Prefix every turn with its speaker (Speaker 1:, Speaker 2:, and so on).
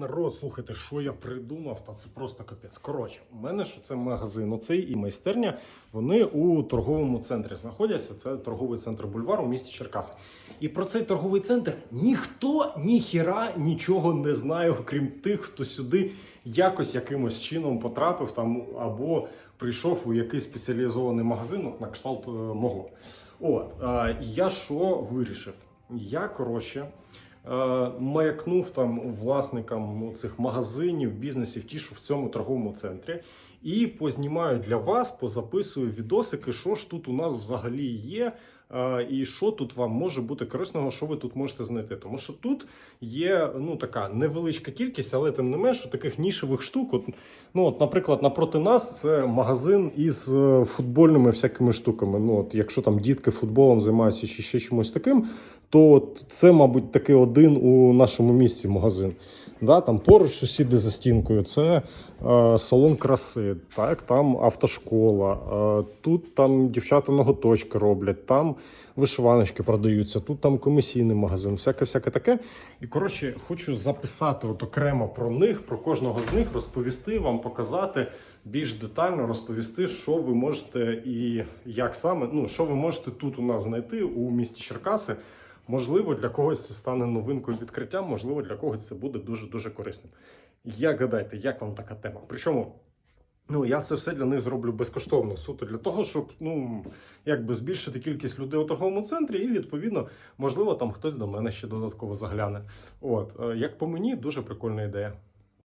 Speaker 1: народ, слухайте, що я придумав, та це просто капець. Коротше, у мене що це магазин, оцей і майстерня. Вони у торговому центрі знаходяться. Це торговий центр бульвар у місті Черкаси. І про цей торговий центр ніхто ніхіра нічого не знає, окрім тих, хто сюди якось якимось чином потрапив там або прийшов у якийсь спеціалізований магазин, на кшталт е, мого. От я що вирішив? Я коротше. Е, маякнув там власникам цих магазинів, бізнесів, ті, що в цьому торговому центрі, і познімаю для вас, позаписую відосики, що ж тут у нас взагалі є, і що тут вам може бути корисного, що ви тут можете знайти. Тому що тут є ну така невеличка кількість, але тим не менше таких нішевих штук. От, ну, от, наприклад, напроти нас це магазин із е, футбольними всякими штуками. Ну, от, якщо там дітки футболом займаються чи ще чимось таким, то це, мабуть, таки один у нашому місті магазин. Да, там поруч сусіди за стінкою, це е, салон краси, так, там автошкола, е, тут там дівчата ноготочки роблять, там вишиваночки продаються, тут там комісійний магазин, всяке всяке таке. І коротше, хочу записати от окремо про них, про кожного з них, розповісти вам, показати більш детально, розповісти, що ви можете і як саме, ну що ви можете тут у нас знайти у місті Черкаси. Можливо, для когось це стане новинкою відкриттям, можливо, для когось це буде дуже дуже корисним. Як гадаєте, як вам така тема? Причому. Ну, я це все для них зроблю безкоштовно, суто для того, щоб ну якби збільшити кількість людей у торговому центрі, і відповідно, можливо, там хтось до мене ще додатково загляне. От е, як по мені, дуже прикольна ідея.